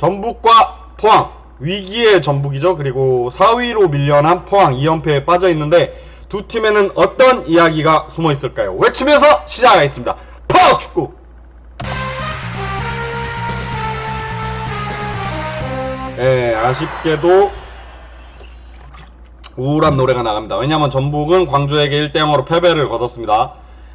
전북과 포항 위기의 전북이죠. 그리고 4위로 밀려난 포항 2연패에 빠져 있는데 두 팀에는 어떤 이야기가 숨어 있을까요? 외치면서 시작하겠습니다. 파워 축구. 예, 아쉽게도 우울한 노래가 나갑니다. 왜냐하면 전북은 광주에게 1대 0으로 패배를 거뒀습니다.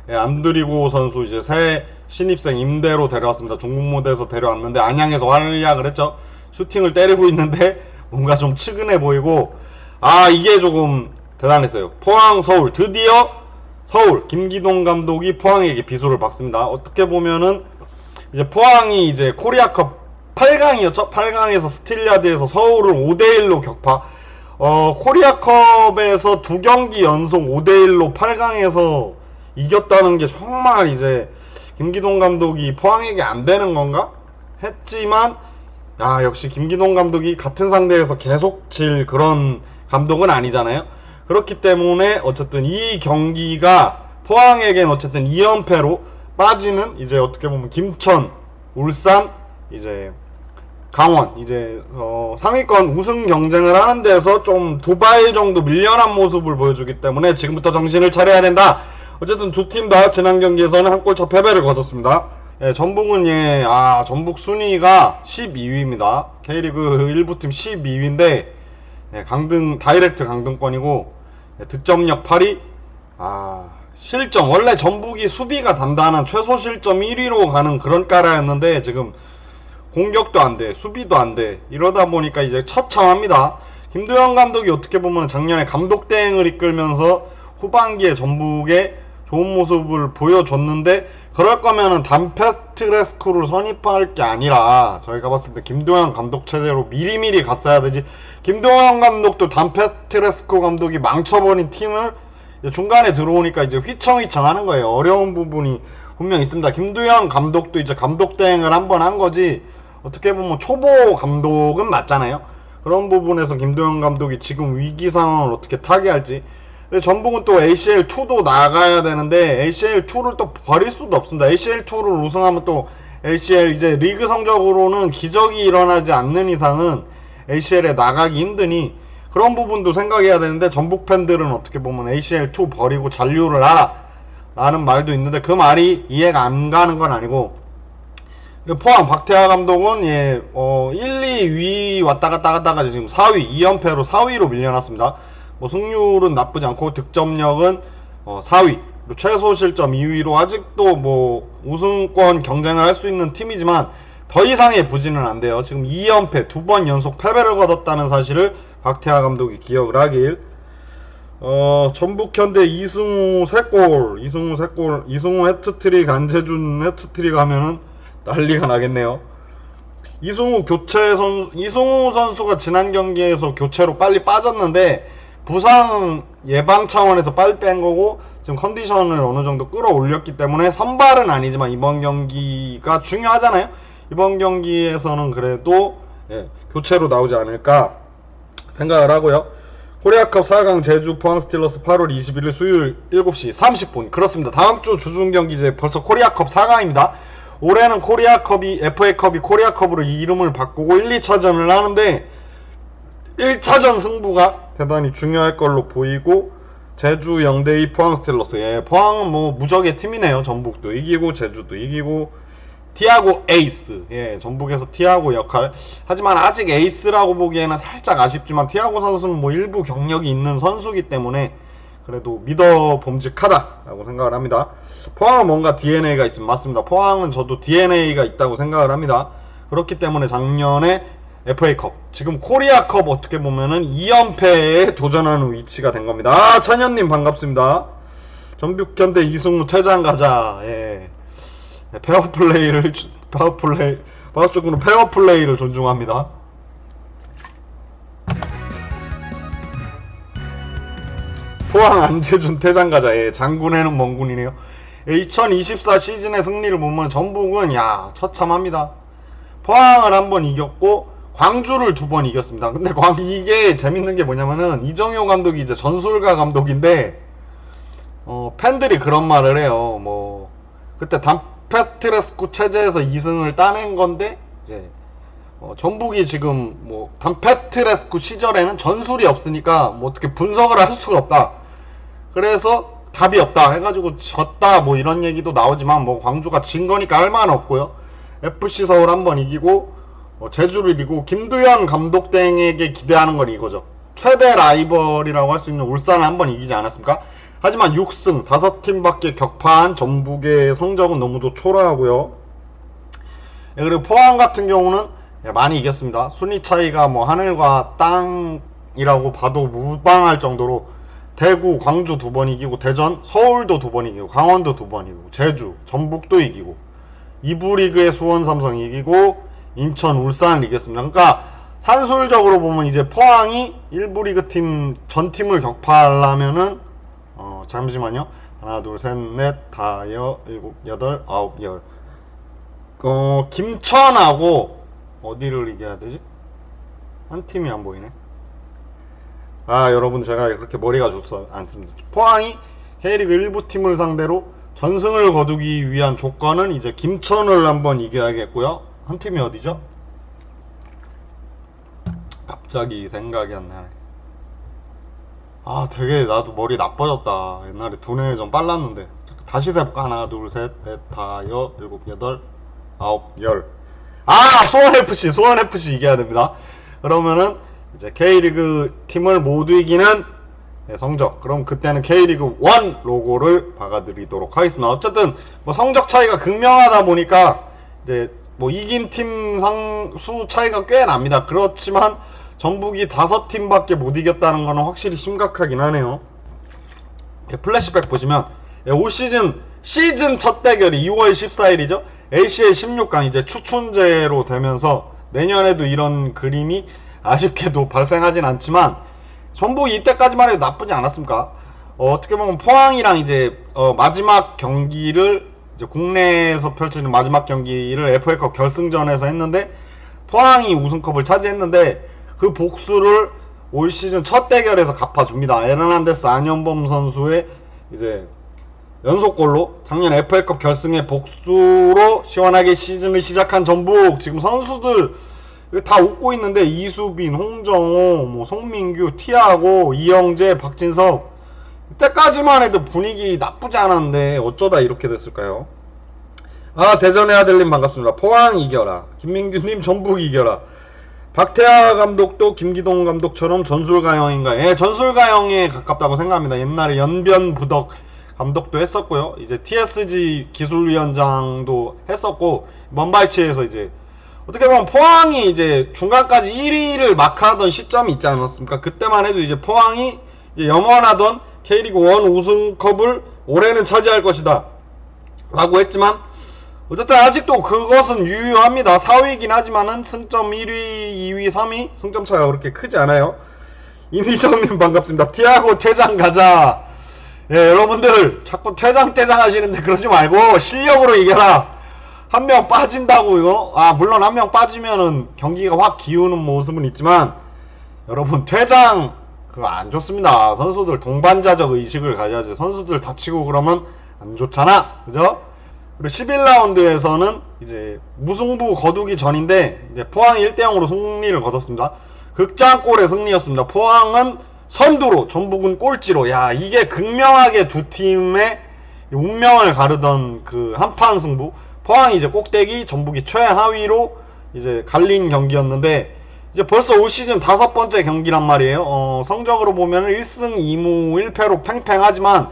예, 안드리고 선수 이제 새 신입생 임대로 데려왔습니다. 중국 무대에서 데려왔는데 안양에서 활약을 했죠. 슈팅을 때리고 있는데 뭔가 좀 측은해 보이고 아 이게 조금 대단했어요. 포항 서울 드디어 서울 김기동 감독이 포항에게 비소를 받습니다. 어떻게 보면은 이제 포항이 이제 코리아컵 8강이었죠. 8강에서 스틸리아드에서 서울을 5대 1로 격파. 어, 코리아컵에서 두 경기 연속 5대 1로 8강에서 이겼다는 게 정말 이제 김기동 감독이 포항에게 안 되는 건가? 했지만 야, 역시 김기동 감독이 같은 상대에서 계속 질 그런 감독은 아니잖아요. 그렇기 때문에 어쨌든 이 경기가 포항에겐 어쨌든 2연패로 빠지는 이제 어떻게 보면 김천, 울산, 이제 강원 이제 어, 상위권 우승 경쟁을 하는 데서 좀 두 발 정도 밀려난 모습을 보여주기 때문에 지금부터 정신을 차려야 된다. 어쨌든 두 팀 다 지난 경기에서는 한 골차 패배를 거뒀습니다. 예, 전북은 예, 아 전북 순위가 12위입니다. K리그 1부 팀 12위인데 예, 강등 다이렉트 강등권이고 예, 득점력 8위. 아 실점 원래 전북이 수비가 단단한 최소 실점 1위로 가는 그런 까라였는데 지금 공격도 안 돼, 수비도 안 돼. 이러다 보니까 이제 처참합니다. 김도현 감독이 어떻게 보면 작년에 감독 대행을 이끌면서 후반기에 전북에 좋은 모습을 보여줬는데 그럴 거면은 단페트레스쿠를 선입할 게 아니라 저희가 봤을 때 김도현 감독 체제로 미리미리 갔어야 되지. 김도현 감독도 단페트레스쿠 감독이 망쳐버린 팀을 중간에 들어오니까 이제 휘청휘청 하는 거예요. 어려운 부분이 분명 있습니다. 김두현 감독도 이제 감독 대행을 한번 한 거지 어떻게 보면 초보 감독은 맞잖아요. 그런 부분에서 김도현 감독이 지금 위기 상황을 어떻게 타개할지. 전북은 또 ACL 2도 나가야 되는데 ACL 2를 또 버릴 수도 없습니다. ACL 2를 우승하면 또 ACL 이제 리그 성적으로는 기적이 일어나지 않는 이상은 ACL에 나가기 힘드니 그런 부분도 생각해야 되는데 전북 팬들은 어떻게 보면 ACL 2 버리고 잔류를 하라 라는 말도 있는데 그 말이 이해가 안 가는 건 아니고 그리고 포항 박태하 감독은 예, 어, 1, 2위 왔다 갔다 하다가 지금 4위, 2연패로 4위로 밀려났습니다. 뭐 승률은 나쁘지 않고 득점력은 어, 4위, 그리고 최소 실점 2위로 아직도 뭐 우승권 경쟁을 할 수 있는 팀이지만 더 이상의 부진은 안 돼요. 지금 2연패 두 번 연속 패배를 거뒀다는 사실을 박태하 감독이 기억을 하길. 어, 전북 현대 이승우 3골, 이승우 3골, 이승우 해트트릭, 안재준 해트트릭 하면은 난리가 나겠네요. 이승우 교체 선수, 이승우 선수가 지난 경기에서 교체로 빨리 빠졌는데 부상 예방 차원에서 빨리 뺀 거고 지금 컨디션을 어느 정도 끌어올렸기 때문에 선발은 아니지만 이번 경기가 중요하잖아요. 이번 경기에서는 그래도 예, 교체로 나오지 않을까 생각을 하고요. 코리아컵 4강 제주 포항 스틸러스 8월 21일 수요일 7시 30분 그렇습니다. 다음 주 주중 경기 이제 벌써 코리아컵 4강입니다. 올해는 코리아컵이 FA컵이 코리아컵으로 이 이름을 바꾸고 1, 2차전을 하는데 1차전 승부가 대단히 중요할 걸로 보이고 제주 0대2 포항 스틸러스. 예, 포항은 뭐 무적의 팀이네요. 전북도. 이기고 제주도 이기고 티아고 에이스. 예 전북에서 티아고 역할. 하지만 아직 에이스라고 보기에는 살짝 아쉽지만 티아고 선수는 뭐 일부 경력이 있는 선수기 때문에 그래도 믿어 봄직하다라고 생각을 합니다. 포항은 뭔가 DNA가 있으면 맞습니다. 포항은 저도 DNA가 있다고 생각을 합니다. 그렇기 때문에 작년에 FA컵 지금 코리아컵 어떻게 보면은 2연패에 도전하는 위치가 된 겁니다 아 찬현님 반갑습니다 전북현대 이승우 퇴장 가자 예. 네, 페어플레이를 주- 페어플레이 마우쪽으로 페어플레이를 존중합니다. 포항 안재준 퇴장 가자 예, 장군에는 멍군이네요. 예, 2024 시즌의 승리를 보면 전북은 야 처참합니다. 포항을 한번 이겼고 광주를 두 번 이겼습니다. 근데 광 이게 재밌는 게 뭐냐면은 이정효 감독이 이제 전술가 감독인데 어, 팬들이 그런 말을 해요. 뭐 그때 단페트레스쿠 체제에서 2승을 따낸 건데 이제 어, 전북이 지금 뭐 단페트레스쿠 시절에는 전술이 없으니까 뭐 어떻게 분석을 할 수가 없다. 그래서 답이 없다 해가지고 졌다 뭐 이런 얘기도 나오지만 뭐 광주가 진 거니까 할 말은 없고요. FC 서울 한 번 이기고 어, 제주를 이기고 김두현 감독 땡에게 기대하는 건 이거죠. 최대 라이벌이라고 할 수 있는 울산을 한번 이기지 않았습니까? 하지만 6승 5팀밖에 격파한 전북의 성적은 너무도 초라하고요. 예, 그리고 포항 같은 경우는 예, 많이 이겼습니다. 순위 차이가 뭐 하늘과 땅이라고 봐도 무방할 정도로 대구, 광주 두 번 이기고 대전, 서울도 두 번 이기고 강원도 두 번 이기고 제주, 전북도 이기고 이부 리그의 수원 삼성 이기고 인천, 울산 이겼습니다. 그러니까 산술적으로 보면 이제 포항이 1부 리그 팀 전 팀을 격파하려면은 어 잠시만요. 하나, 둘, 셋, 넷, 다, 여, 일곱, 여덟, 아홉, 열. 어 김천하고 어디를 이겨야 되지? 한 팀이 안 보이네. 아 여러분 제가 그렇게 머리가 좋지 않습니다. 포항이 K리그 1부 팀을 상대로 전승을 거두기 위한 조건은 이제 김천을 한번 이겨야겠고요. 한 팀이 어디죠? 갑자기 생각이 안 나네. 아 되게 나도 머리 나빠졌다. 옛날에 두뇌 좀 빨랐는데. 다시 세볼까? 하나 둘 셋 넷 다 여 일곱 여덟 아홉 열. 아 수원 FC 수원 FC 이겨야 됩니다. 그러면은 이제 K리그 팀을 모두 이기는 네, 성적. 그럼 그때는 K리그 1 로고를 박아드리도록 하겠습니다. 어쨌든 뭐 성적 차이가 극명하다 보니까 이제 뭐 이긴 팀상 수 차이가 꽤 납니다. 그렇지만 전북이 다섯 팀밖에 못 이겼다는 거는 확실히 심각하긴 하네요. 플래시백 보시면 예, 올 시즌 시즌 첫 대결이 2월 14일이죠. ACL 16강 이제 추춘제로 되면서 내년에도 이런 그림이 아쉽게도 발생하진 않지만 전북이 이때까지만 해도 나쁘지 않았습니까? 어, 어떻게 보면 포항이랑 이제 어, 마지막 경기를 이제 국내에서 펼치는 마지막 경기를 FA컵 결승전에서 했는데 포항이 우승컵을 차지했는데 그 복수를 올 시즌 첫 대결에서 갚아줍니다. 에르난데스 안현범 선수의 이제 연속골로 작년 FA컵 결승의 복수로 시원하게 시즌을 시작한 전북 지금 선수들 다 웃고 있는데 이수빈, 홍정호, 뭐 송민규, 티아고, 이영재, 박진석 이때까지만 해도 분위기 나쁘지 않았는데 어쩌다 이렇게 됐을까요? 아 대전의 아들님 반갑습니다. 포항 이겨라. 김민규님 전북 이겨라. 박태하 감독도 김기동 감독처럼 전술가형인가? 예, 전술가형에 가깝다고 생각합니다. 옛날에 연변 부덕 감독도 했었고요. 이제 TSG 기술위원장도 했었고 먼발치에서 이제 어떻게 보면 포항이 이제 중간까지 1위를 마크하던 시점이 있지 않았습니까? 그때만 해도 이제 포항이 이제 염원하던 K리그 1 우승컵을 올해는 차지할 것이다. 라고 했지만 어쨌든 아직도 그것은 유효합니다. 4위이긴 하지만은 승점 1위, 2위, 3위 승점 차가 그렇게 크지 않아요. 이미정님 반갑습니다. 티아고 퇴장 가자. 예, 여러분들 자꾸 퇴장 퇴장 하시는데 그러지 말고 실력으로 이겨라. 한 명 빠진다고요. 아 물론 한 명 빠지면은 경기가 확 기우는 모습은 있지만 여러분 퇴장 그거 안 좋습니다. 선수들 동반자적 의식을 가져야지. 선수들 다치고 그러면 안 좋잖아. 그죠? 그리고 11라운드에서는 이제 무승부 거두기 전인데 이제 포항이 1대 0으로 승리를 거뒀습니다. 극장골의 승리였습니다. 포항은 선두로 전북은 꼴찌로 야 이게 극명하게 두 팀의 운명을 가르던 그 한판 승부 포항이 이제 꼭대기 전북이 최하위로 이제 갈린 경기였는데 이제 벌써 올 시즌 다섯 번째 경기란 말이에요. 어, 성적으로 보면 1승 2무 1패로 팽팽하지만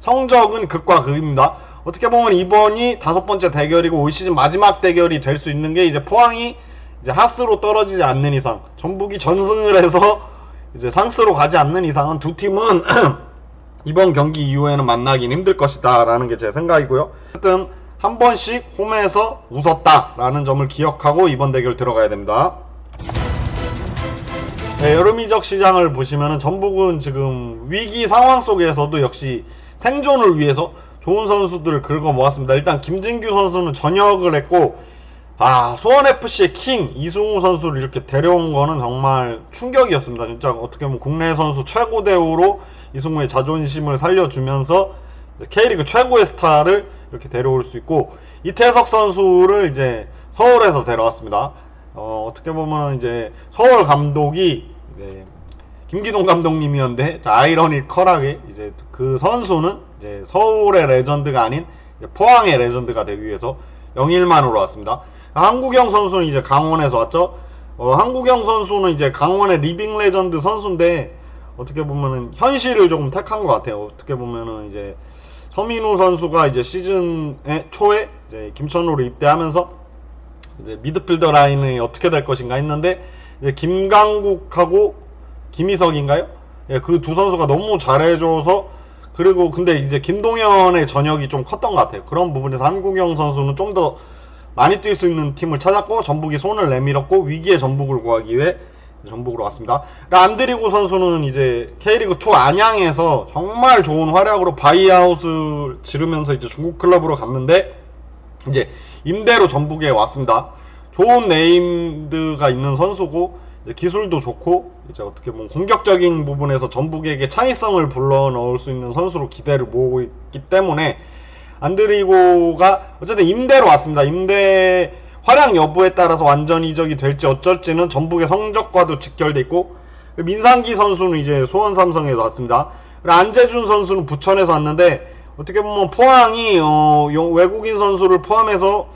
성적은 극과 극입니다. 어떻게 보면 이번이 다섯 번째 대결이고 올 시즌 마지막 대결이 될 수 있는 게 이제 포항이 이제 하스로 떨어지지 않는 이상, 전북이 전승을 해서 이제 상스로 가지 않는 이상은 두 팀은 이번 경기 이후에는 만나긴 힘들 것이다 라는 게 제 생각이고요. 어쨌든 한 번씩 홈에서 웃었다 라는 점을 기억하고 이번 대결 들어가야 됩니다. 네, 여름 이적 시장을 보시면은 전북은 지금 위기 상황 속에서도 역시 생존을 위해서 좋은 선수들을 긁어 모았습니다. 일단 김진규 선수는 전역을 했고 아 수원 FC의 킹 이승우 선수를 이렇게 데려온 거는 정말 충격이었습니다. 진짜 어떻게 보면 국내 선수 최고 대우로 이승우의 자존심을 살려주면서 K리그 최고의 스타를 이렇게 데려올 수 있고 이태석 선수를 이제 서울에서 데려왔습니다. 어, 어떻게 보면 이제 서울 감독이 이제 김기동 감독님이었는데 아이러니컬하게 이제 그 선수는 이제 서울의 레전드가 아닌 포항의 레전드가 되기 위해서 영일만으로 왔습니다. 한국영 선수는 이제 강원에서 왔죠. 어, 한국영 선수는 이제 강원의 리빙 레전드 선수인데 어떻게 보면은 현실을 조금 택한 것 같아요. 어떻게 보면은 이제 서민우 선수가 이제 시즌 초에 이제 김천으로 입대하면서 이제 미드필더 라인이 어떻게 될 것인가 했는데 이제 김강국하고 김희석인가요? 예, 그 두 선수가 너무 잘해줘서 그리고 근데 이제 김동현의 전역이 좀 컸던 것 같아요. 그런 부분에서 한국영 선수는 좀 더 많이 뛸 수 있는 팀을 찾았고 전북이 손을 내밀었고 위기의 전북을 구하기 위해 전북으로 왔습니다. 안드리고 선수는 이제 K리그 2 안양에서 정말 좋은 활약으로 바이아웃을 지르면서 이제 중국 클럽으로 갔는데 이제 임대로 전북에 왔습니다. 좋은 네임드가 있는 선수고 기술도 좋고 이제 어떻게 보면 공격적인 부분에서 전북에게 창의성을 불러 넣을 수 있는 선수로 기대를 모으고 있기 때문에 안드리고가 어쨌든 임대로 왔습니다. 임대 활약 여부에 따라서 완전 이적이 될지 어쩔지는 전북의 성적과도 직결돼 있고 민상기 선수는 이제 수원 삼성에서 왔습니다. 그리고 안재준 선수는 부천에서 왔는데 어떻게 보면 포항이 어, 영- 외국인 선수를 포함해서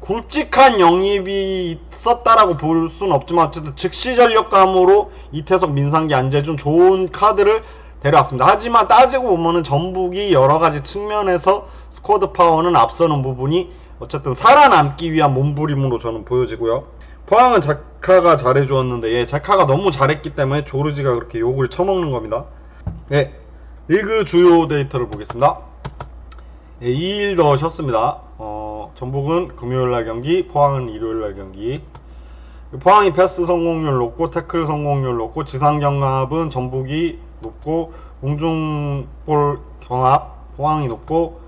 굵직한 영입이 있었다라고 볼 수는 없지만 어쨌든 즉시 전력감으로 이태석, 민상기, 안재준 좋은 카드를 데려왔습니다. 하지만 따지고 보면은 전북이 여러 가지 측면에서 스쿼드 파워는 앞서는 부분이 어쨌든 살아남기 위한 몸부림으로 저는 보여지고요. 포항은 자카가 잘해주었는데 예, 자카가 너무 잘했기 때문에 조르지가 그렇게 욕을 처먹는 겁니다. 예, 리그 주요 데이터를 보겠습니다. 예, 2일 더 쉬었습니다. 어, 전북은 금요일날 경기, 포항은 일요일날 경기. 포항이 패스 성공률 높고 태클 성공률 높고 지상 경합은 전북이 높고 공중볼 경합 포항이 높고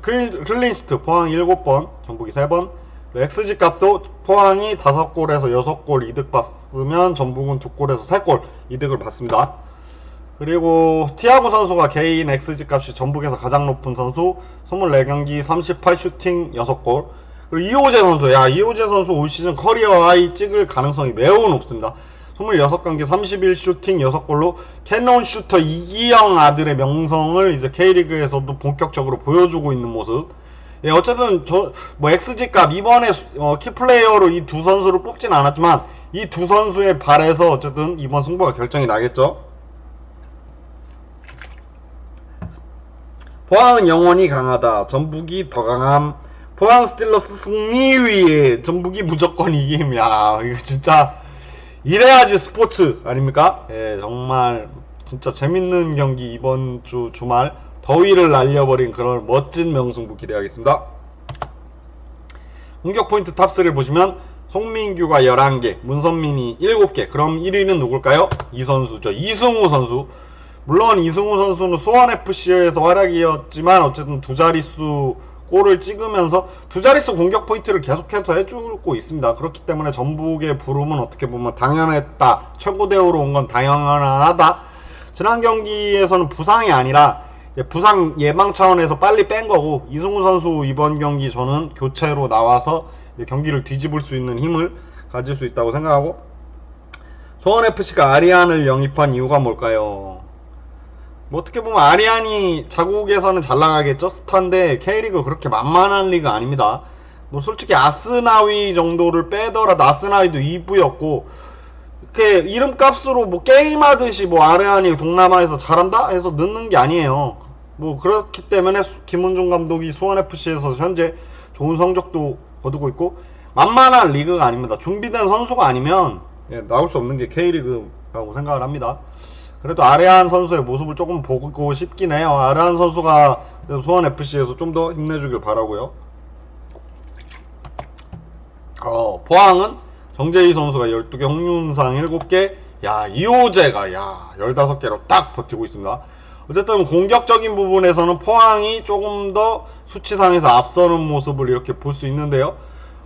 클린시트 포항이 7번 전북이 3번 그리고 XG 값도 포항이 5골에서 6골 이득 봤으면 전북은 2골에서 3골 이득을 봤습니다. 그리고 티아고 선수가 개인 XG 값이 전북에서 가장 높은 선수 24경기 38 슈팅 6골. 그리고 이호재 선수 야 이호재 선수 올 시즌 커리어 하이 찍을 가능성이 매우 높습니다. 26경기 31 슈팅 6골로 캐논 슈터 이기영 아들의 명성을 이제 K리그에서도 본격적으로 보여주고 있는 모습. 예, 어쨌든 저 뭐 XG 값 이번에 수- 어, 키플레이어로 이 두 선수를 뽑진 않았지만 이 두 선수의 발에서 어쨌든 이번 승부가 결정이 나겠죠. 포항은 영원히 강하다. 전북이 더 강함. 포항 스틸러스 승리 위에 전북이 무조건 이김. 야, 이거 진짜 이래야지 스포츠 아닙니까? 예, 정말 진짜 재밌는 경기 이번 주 주말 더위를 날려버린 그런 멋진 명승부 기대하겠습니다. 공격 포인트 탑3를 보시면 송민규가 11개, 문선민이 7개. 그럼 1위는 누굴까요? 이 선수죠. 이승우 선수. 물론 이승우 선수는 수원FC에서 활약이었지만 어쨌든 두 자릿수 골을 찍으면서 두 자릿수 공격 포인트를 계속해서 해주고 있습니다. 그렇기 때문에 전북의 부름은 어떻게 보면 당연했다. 최고 대우로 온 건 당연하다. 지난 경기에서는 부상이 아니라 부상 예방 차원에서 빨리 뺀 거고 이승우 선수 이번 경기 저는 교체로 나와서 경기를 뒤집을 수 있는 힘을 가질 수 있다고 생각하고 소원 FC가 아리안을 영입한 이유가 뭘까요? 뭐 어떻게 보면 아리안이 자국에서는 잘 나가겠죠 스타인데 K리그 그렇게 만만한 리그 아닙니다. 뭐 솔직히 아스나위 정도를 빼더라도 아스나위도 2부였고 이렇게 이름값으로 뭐 게임하듯이 뭐 아르안이 동남아에서 잘한다 해서 넣는 게 아니에요. 뭐 그렇기 때문에 수- 김은중 감독이 수원 FC에서 현재 좋은 성적도 거두고 있고 만만한 리그가 아닙니다. 준비된 선수가 아니면 예, 나올 수 없는 게 K리그라고 생각을 합니다. 그래도 아레안 선수의 모습을 조금 보고 싶긴 해요. 아레안 선수가 수원 FC에서 좀 더 힘내주길 바라고요. 어, 포항은 정재희 선수가 12개, 홍윤상 7개, 야, 이호재가, 야, 15개로 딱 버티고 있습니다. 어쨌든 공격적인 부분에서는 포항이 조금 더 수치상에서 앞서는 모습을 이렇게 볼 수 있는데요.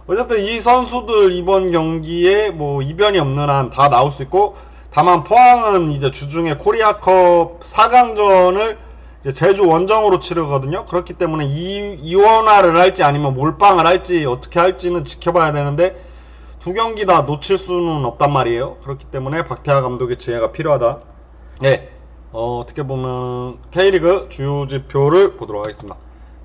어쨌든 이 선수들 이번 경기에 뭐 이변이 없는 한 다 나올 수 있고, 다만 포항은 이제 주중에 코리아컵 4강전을 이제 제주 원정으로 치르거든요. 그렇기 때문에 이, 이원화를 할지 아니면 몰빵을 할지 어떻게 할지는 지켜봐야 되는데 두 경기 다 놓칠 수는 없단 말이에요. 그렇기 때문에 박태하 감독의 지혜가 필요하다. 네. 어, 어떻게 보면 K리그 주요 지표를 보도록 하겠습니다.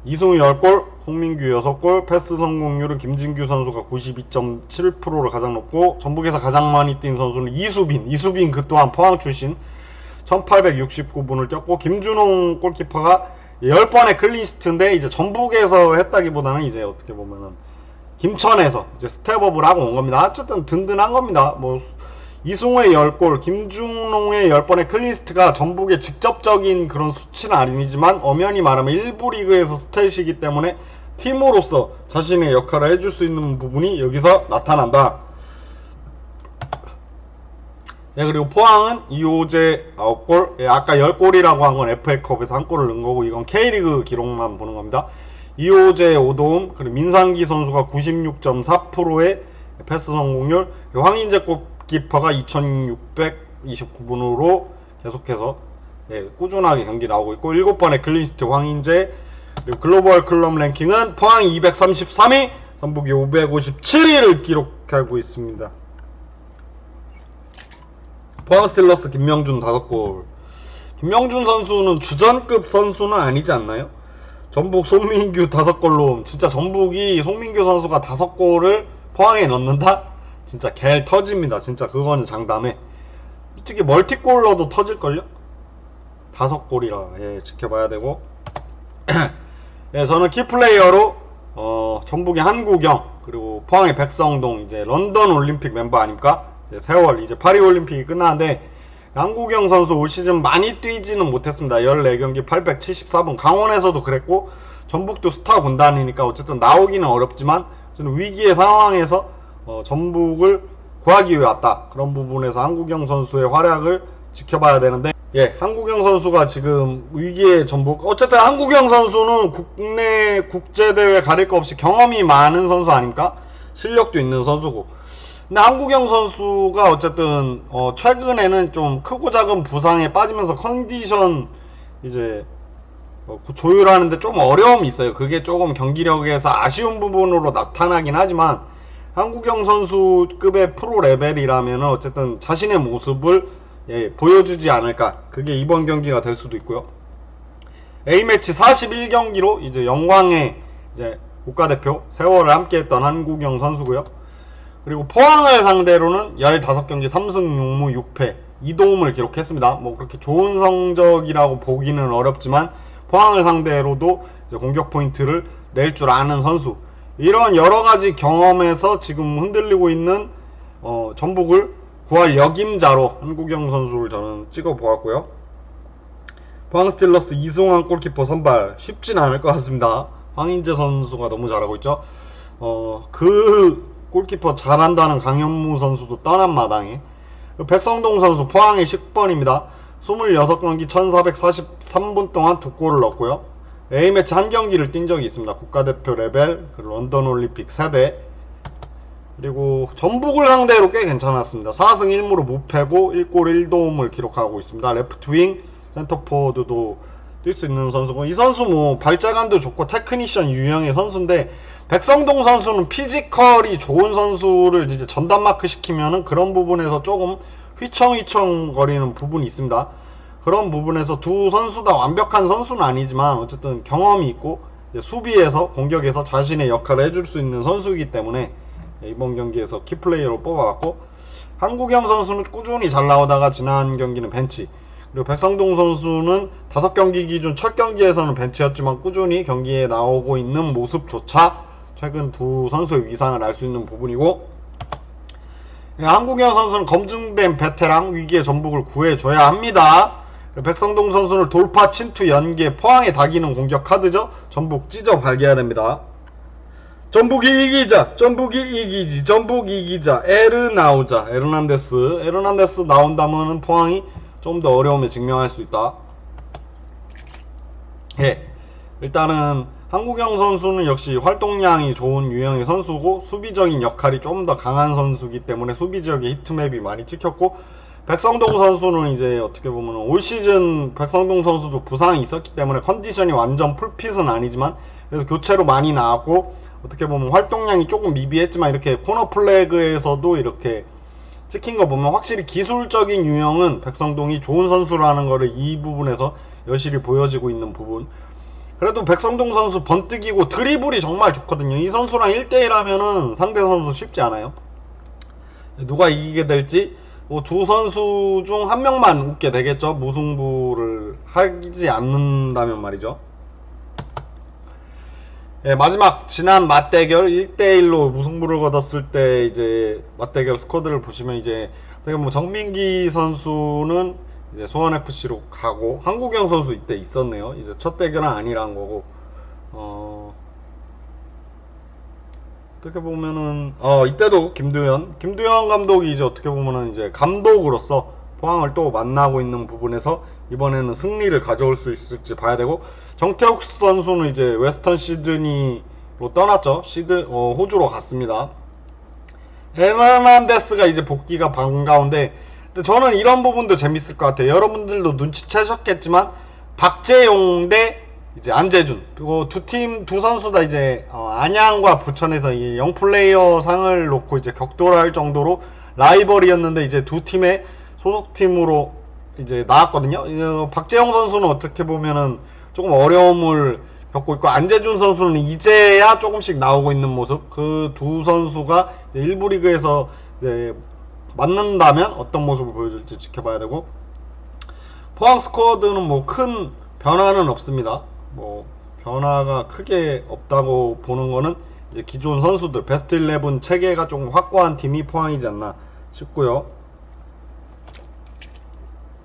이승우 10골, 송민규 6골, 패스 성공률은 김진규 선수가 92.7%를 가장 높고 전북에서 가장 많이 뛴 선수는 이수빈, 이수빈 그 또한 포항 출신 1869분을 뛰었고 김준홍 골키퍼가 10번의 클린시트인데 이제 전북에서 했다기보다는 이제 어떻게 보면은 김천에서 이제 스텝업을 하고 온 겁니다. 어쨌든 든든한 겁니다. 뭐 이승우의 10골, 김준홍의 10번의 클린스트가 전북의 직접적인 그런 수치는 아니지만 엄연히 말하면 일부 리그에서 스탯이기 때문에 팀으로서 자신의 역할을 해줄 수 있는 부분이 여기서 나타난다. 네, 그리고 포항은 이호재 9골, 예, 아까 10골이라고 한 건 FA컵에서 한 골을 넣은 거고 이건 K리그 기록만 보는 겁니다. 이호재 5도움, 그리고 민상기 선수가 96.4%의 패스 성공률, 황인재 골 키퍼가 2629분으로 계속해서 예, 꾸준하게 경기 나오고 있고 7번의 클린스트 황인재, 그리고 글로벌 클럽 랭킹은 포항이 233위, 전북이 557위를 기록하고 있습니다. 포항 스틸러스 김명준 5골. 김명준 선수는 주전급 선수는 아니지 않나요? 전북 송민규 5골로 진짜 전북이 송민규 선수가 5골을 포항에 넣는다? 진짜 개 터집니다. 진짜 그거는 장담해. 특히 멀티골 넣어도 터질걸요? 5골이라 예, 지켜봐야 되고 예, 저는 키플레이어로 어, 전북의 한국영 그리고 포항의 백성동 이제 런던 올림픽 멤버 아닙니까? 이제 세월 이제 파리 올림픽이 끝나는데 한국영 선수 올 시즌 많이 뛰지는 못했습니다. 14경기 874분 강원에서도 그랬고 전북도 스타 군단이니까 어쨌든 나오기는 어렵지만 저는 위기의 상황에서 어, 전북을 구하기 위해 왔다. 그런 부분에서 한국영 선수의 활약을 지켜봐야 되는데 예, 한국영 선수가 지금 위기의 전북 어쨌든 한국영 선수는 국내 국제 대회 가릴 거 없이 경험이 많은 선수 아닙니까? 실력도 있는 선수고 근데 한국영 선수가 어쨌든 어, 최근에는 좀 크고 작은 부상에 빠지면서 컨디션 이제 어, 구- 조율하는데 좀 어려움이 있어요. 그게 조금 경기력에서 아쉬운 부분으로 나타나긴 하지만 한국영 선수급의 프로 레벨이라면 어쨌든 자신의 모습을 예, 보여주지 않을까. 그게 이번 경기가 될 수도 있고요. A매치 41경기로 이제 영광의 이제 국가대표 세월을 함께했던 한국영 선수고요. 그리고 포항을 상대로는 15경기 3승 6무 6패 2도움을 기록했습니다. 뭐 그렇게 좋은 성적이라고 보기는 어렵지만 포항을 상대로도 공격 포인트를 낼 줄 아는 선수. 이런 여러 가지 경험에서 지금 흔들리고 있는 어, 전북을 구할 역임자로 한국영 선수를 저는 찍어 보았고요. 포항 스틸러스 이승환 골키퍼 선발 쉽진 않을 것 같습니다. 황인재 선수가 너무 잘하고 있죠. 어, 그 골키퍼 잘한다는 강현무 선수도 떠난 마당에 백성동 선수 포항의 10번입니다. 26경기 1443분 동안 두 골을 넣었고요. A매치 한 경기를 뛴 적이 있습니다. 국가대표 레벨, 그리고 런던 올림픽 세대. 그리고 전북을 상대로 꽤 괜찮았습니다. 4승 1무로 무패고 1골 1도움을 기록하고 있습니다. 레프트 윙, 센터포드도 뛸 수 있는 선수고 이 선수 뭐 발자감도 좋고 테크니션 유형의 선수인데 백성동 선수는 피지컬이 좋은 선수를 이제 전담 마크 시키면은 그런 부분에서 조금 휘청휘청 거리는 부분이 있습니다. 그런 부분에서 두 선수 다 완벽한 선수는 아니지만 어쨌든 경험이 있고 수비에서 공격에서 자신의 역할을 해줄 수 있는 선수이기 때문에 이번 경기에서 키플레이어로 뽑아왔고 한국영 선수는 꾸준히 잘 나오다가 지난 경기는 벤치 그리고 백성동 선수는 다섯 경기 기준 첫 경기에서는 벤치였지만 꾸준히 경기에 나오고 있는 모습조차 최근 두 선수의 위상을 알 수 있는 부분이고 예, 한국영 선수는 검증된 베테랑 위기의 전북을 구해줘야 합니다. 백성동 선수는 돌파, 침투, 연계, 포항에 다기는 공격 카드죠. 전북 찢어 발기해야 됩니다. 전북이 이기자, 전북이 이기지, 전북 이기자, 에르나우자, 에르난데스, 에르난데스 나온다면은 포항이 좀 더 어려움에 직면할 수 있다. 예. 일단은 한국영 선수는 역시 활동량이 좋은 유형의 선수고 수비적인 역할이 좀 더 강한 선수기 때문에 수비 지역에 히트맵이 많이 찍혔고 백성동 선수는 이제 어떻게 보면 올 시즌 백성동 선수도 부상이 있었기 때문에 컨디션이 완전 풀핏은 아니지만 그래서 교체로 많이 나왔고 어떻게 보면 활동량이 조금 미비했지만 이렇게 코너 플래그에서도 이렇게 찍힌 거 보면 확실히 기술적인 유형은 백성동이 좋은 선수라는 거를 이 부분에서 여실히 보여지고 있는 부분. 그래도 백성동 선수 번뜩이고 드리블이 정말 좋거든요. 이 선수랑 1대1 하면은 상대 선수 쉽지 않아요. 누가 이기게 될지 뭐 두 선수 중 한 명만 웃게 되겠죠. 무승부를 하지 않는다면 말이죠. 예, 마지막 지난 맞대결 1대1로 무승부를 거뒀을 때 이제 맞대결 스쿼드를 보시면 이제 뭐 정민기 선수는 이제 수원 FC로 가고 한국영 선수 이때 있었네요. 이제 첫 대결은 아니란 거고 어 어떻게 보면은 어 이때도 김두현. 김두현 감독이 이제 어떻게 보면은 이제 감독으로서 포항을 또 만나고 있는 부분에서 이번에는 승리를 가져올 수 있을지 봐야 되고 정태욱 선수는 이제 웨스턴 시드니로 떠났죠. 시드 어, 호주로 갔습니다. 에르난데스가 이제 복귀가 반가운데 근데 저는 이런 부분도 재밌을 것 같아요. 여러분들도 눈치채셨겠지만 박재용 대 이제 안재준 그리고 두 팀 두 선수 다 이제 어, 안양과 부천에서 이 영플레이어 상을 놓고 이제 격돌할 정도로 라이벌이었는데 이제 두 팀의 소속팀으로 이제 나왔거든요. 어, 박재영 선수는 어떻게 보면은 조금 어려움을 겪고 있고 안재준 선수는 이제야 조금씩 나오고 있는 모습. 그 두 선수가 일부 리그에서 이제 맞는다면 어떤 모습을 보여줄지 지켜봐야 되고 포항 스쿼드는 뭐 큰 변화는 없습니다. 뭐 변화가 크게 없다고 보는 거는 이제 기존 선수들 베스트 11 체계가 조금 확고한 팀이 포항이지 않나 싶고요.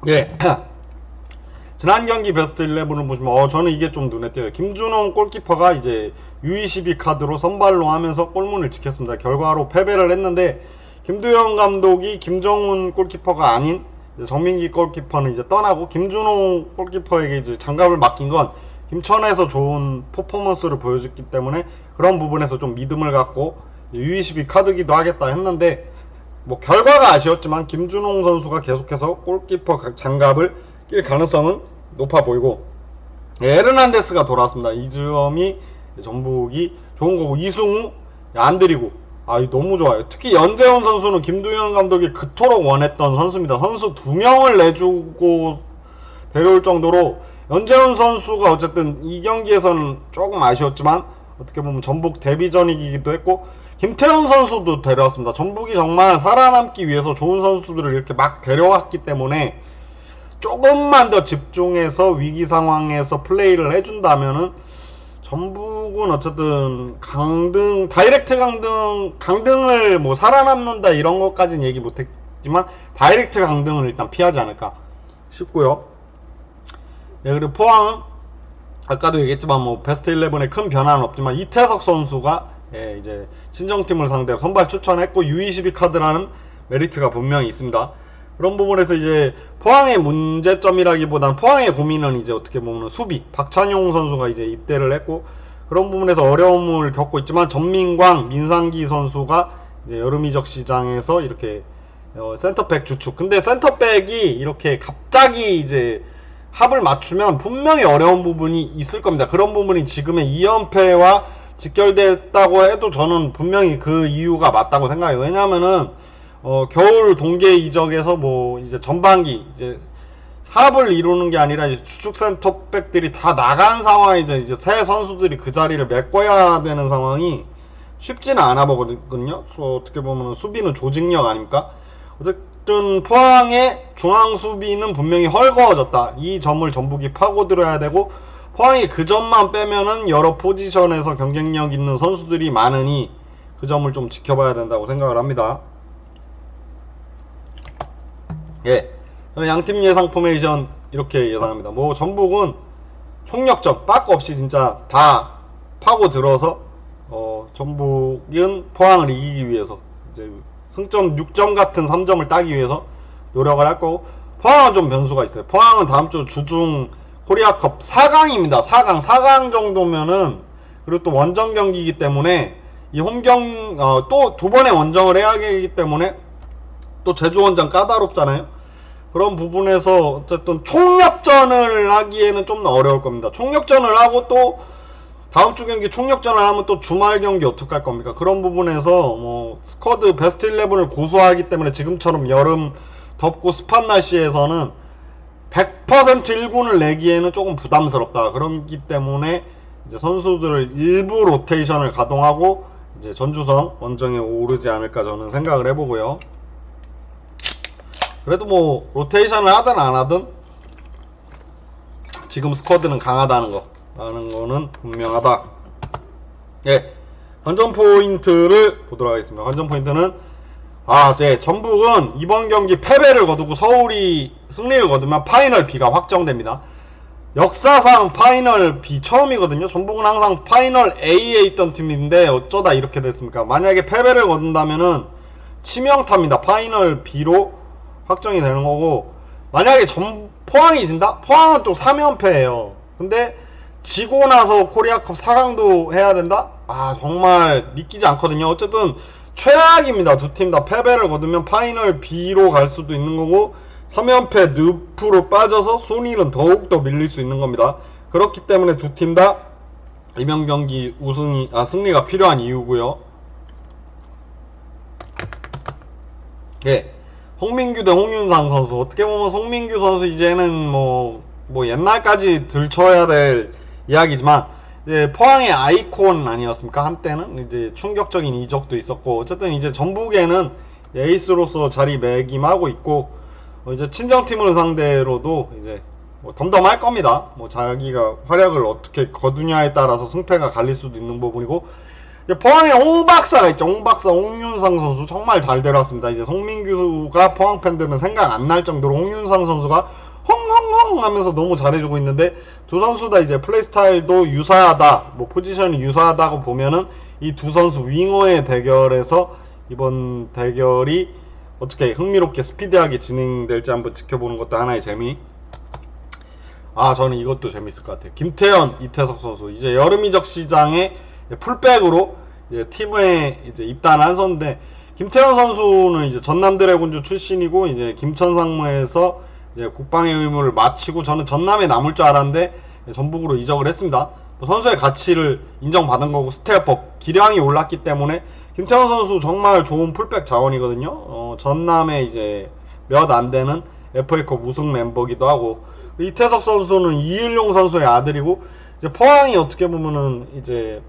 예. 지난 경기 베스트 11을 보시면 어 저는 이게 좀 눈에 띄어요. 김준홍 골키퍼가 이제 U22 카드로 선발로 하면서 골문을 지켰습니다. 결과로 패배를 했는데 김두현 감독이 김정훈 골키퍼가 아닌 정민기 골키퍼는 이제 떠나고 김준홍 골키퍼에게 이제 장갑을 맡긴 건 김천에서 좋은 퍼포먼스를 보여줬기 때문에 그런 부분에서 좀 믿음을 갖고 U22 카드기도 하겠다 했는데 뭐 결과가 아쉬웠지만 김준홍 선수가 계속해서 골키퍼 장갑을 낄 가능성은 높아 보이고 예, 에르난데스가 돌아왔습니다. 이 점이 전북이 좋은 거고 이승우 안 들이고 아 너무 좋아요. 특히 연재훈 선수는 김두현 감독이 그토록 원했던 선수입니다. 선수 두 명을 내주고 데려올 정도로 연재훈 선수가 어쨌든 이 경기에서는 조금 아쉬웠지만 어떻게 보면 전북 데뷔전이기도 했고 김태현 선수도 데려왔습니다. 전북이 정말 살아남기 위해서 좋은 선수들을 이렇게 막 데려왔기 때문에 조금만 더 집중해서 위기 상황에서 플레이를 해준다면은 전북은 어쨌든 강등 다이렉트 강등 강등을 뭐 살아남는다 이런 것까지는 얘기 못했지만 다이렉트 강등을 일단 피하지 않을까 싶고요. 네, 그리고 포항은 아까도 얘기했지만 뭐 베스트 11에 큰 변화는 없지만 이태석 선수가 예, 이제 친정팀을 상대로 선발 추천했고 U22 카드라는 메리트가 분명히 있습니다. 그런 부분에서 이제 포항의 문제점이라기보다는 포항의 고민은 이제 어떻게 보면 수비 박찬용 선수가 이제 입대를 했고 그런 부분에서 어려움을 겪고 있지만 전민광 민상기 선수가 이제 여름 이적 시장에서 이렇게 어, 센터백 주축 근데 센터백이 이렇게 갑자기 이제 합을 맞추면 분명히 어려운 부분이 있을 겁니다. 그런 부분이 지금의 2연패와 직결됐다고 해도 저는 분명히 그 이유가 맞다고 생각해요. 왜냐면은 어, 겨울 동계 이적에서 뭐 이제 전반기 이제 합을 이루는 게 아니라 이제 주축 센터백들이 다 나간 상황이죠. 이제 새 선수들이 그 자리를 메꿔야 되는 상황이 쉽지는 않아 보거든요. 소- 어떻게 보면 수비는 조직력 아닙니까? 어쨌든 포항의 중앙 수비는 분명히 헐거워졌다. 이 점을 전북이 파고들어야 되고 포항이 그 점만 빼면은 여러 포지션에서 경쟁력 있는 선수들이 많으니 그 점을 좀 지켜봐야 된다고 생각을 합니다. 예. 양팀 예상 포메이션 이렇게 예상합니다. 뭐 전북은 총력전 빠꾸 없이 진짜 다 파고 들어서 어 전북은 포항을 이기기 위해서 이제 승점 6점 같은 3점을 따기 위해서 노력을 할 거고 포항은 좀 변수가 있어요. 포항은 다음 주 주중 코리아컵 4강입니다. 4강 4강 정도면은 그리고 또 원정 경기이기 때문에 이 홈경 어, 또 두 번의 원정을 해야 하기 때문에 또 제주 원정 까다롭잖아요. 그런 부분에서 어쨌든 총력전을 하기에는 좀 어려울 겁니다. 총력전을 하고 또 다음 주 경기 총력전을 하면 또 주말 경기 어떡할 겁니까? 그런 부분에서 뭐 스쿼드 베스트 11을 고수하기 때문에 지금처럼 여름 덥고 습한 날씨에서는 100% 1군을 내기에는 조금 부담스럽다. 그렇기 때문에 이제 선수들을 일부 로테이션을 가동하고 이제 전주성 원정에 오르지 않을까 저는 생각을 해보고요. 그래도 뭐 로테이션을 하든 안 하든 지금 스쿼드는 강하다는 거 라는 거는 분명하다. 예. 관전 포인트를 보도록 하겠습니다. 관전 포인트는 아, 네. 전북은 이번 경기 패배를 거두고 서울이 승리를 거두면 파이널 B가 확정됩니다. 역사상 파이널 B 처음이거든요. 전북은 항상 파이널 A에 있던 팀인데 어쩌다 이렇게 됐습니까? 만약에 패배를 거둔다면은 치명타입니다. 파이널 B로 확정이 되는 거고 만약에 전 포항이 진다? 포항은 또 3연패예요. 근데 지고 나서 코리아컵 4강도 해야 된다? 아 정말 믿기지 않거든요. 어쨌든 최악입니다. 두 팀 다 패배를 거두면 파이널 B로 갈 수도 있는 거고 3연패 늪으로 빠져서 순위는 더욱더 밀릴 수 있는 겁니다. 그렇기 때문에 두 팀 다 이번 경기 우승이 아 승리가 필요한 이유고요. 예. 홍민규 대 홍윤상 선수 어떻게 보면 송민규 선수 이제는 뭐, 뭐 옛날까지 들춰야 될 이야기지만 이제 포항의 아이콘 아니었습니까 한때는 이제 충격적인 이적도 있었고 어쨌든 이제 전북에는 에이스로서 자리매김하고 있고 어, 이제 친정팀을 상대로도 이제 뭐 덤덤할 겁니다. 뭐 자기가 활약을 어떻게 거두냐에 따라서 승패가 갈릴 수도 있는 부분이고 이제 포항에 홍 박사가 있죠. 홍 박사, 홍윤상 선수 정말 잘 데려왔습니다. 이제 송민규가 포항 팬들은 생각 안 날 정도로 홍윤상 선수가 홍홍 홍 하면서 너무 잘해주고 있는데 두 선수 다 이제 플레이 스타일도 유사하다, 뭐 포지션이 유사하다고 보면은 이 두 선수 윙어의 대결에서 이번 대결이 어떻게 흥미롭게 스피디하게 진행될지 한번 지켜보는 것도 하나의 재미. 아 저는 이것도 재밌을 것 같아요. 김태현, 이태석 선수 이제 여름 이적 시장에 풀백으로 이제 팀에 이제 입단한 선수인데 김태현 선수는 이제 전남 드래곤즈 출신이고 이제 김천 상무에서 이제 국방의 의무를 마치고 저는 전남에 남을 줄 알았는데 전북으로 이적을 했습니다. 선수의 가치를 인정받은 거고 스텝업 기량이 올랐기 때문에 김태현 선수 정말 좋은 풀백 자원이거든요. 어, 전남에 이제 몇 안 되는 FA컵 우승 멤버기도 하고 이태석 선수는 이일용 선수의 아들이고 이제 포항이 어떻게 보면은 이제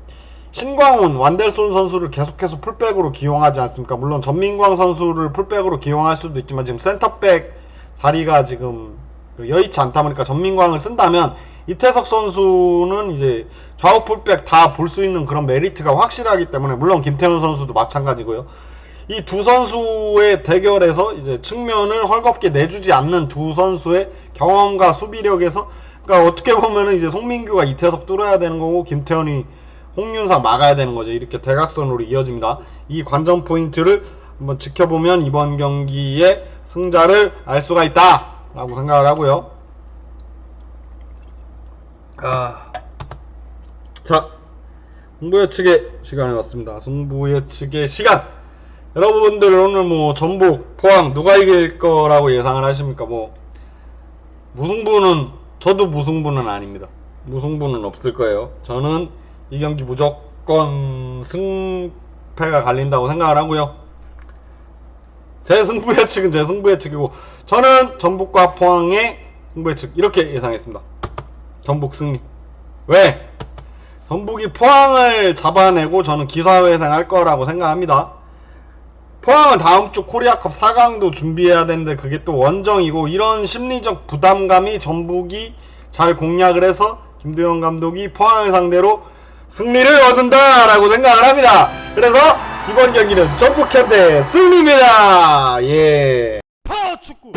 신광훈, 완델손 선수를 계속해서 풀백으로 기용하지 않습니까? 물론 전민광 선수를 풀백으로 기용할 수도 있지만 지금 센터백 자리가 지금 여의치 않다 보니까 전민광을 쓴다면 이태석 선수는 이제 좌우 풀백 다 볼 수 있는 그런 메리트가 확실하기 때문에 물론 김태현 선수도 마찬가지고요. 이 두 선수의 대결에서 이제 측면을 헐겁게 내주지 않는 두 선수의 경험과 수비력에서 그러니까 어떻게 보면은 이제 송민규가 이태석 뚫어야 되는 거고 김태현이 홍윤상 막아야 되는 거죠. 이렇게 대각선으로 이어집니다. 이 관전 포인트를 한번 지켜보면 이번 경기의 승자를 알 수가 있다 라고 생각을 하고요. 아, 자, 승부 예측의 시간이 왔습니다. 승부 예측의 시간. 여러분들 오늘 뭐 전북, 포항 누가 이길 거라고 예상을 하십니까? 뭐 무승부는 저도 무승부는 아닙니다. 무승부는 없을 거예요. 저는 이 경기 무조건 승패가 갈린다고 생각을 하고요. 제 승부 예측은 제 승부 예측이고 저는 전북과 포항의 승부 예측 이렇게 예상했습니다. 전북 승리. 왜? 전북이 포항을 잡아내고 저는 기사회생 할 거라고 생각합니다. 포항은 다음 주 코리아컵 4강도 준비해야 되는데 그게 또 원정이고 이런 심리적 부담감이 전북이 잘 공략을 해서 김도현 감독이 포항을 상대로 승리를 얻는다라고 생각을 합니다. 그래서 이번 경기는 전북 현 대 승리입니다. 예. 파워축구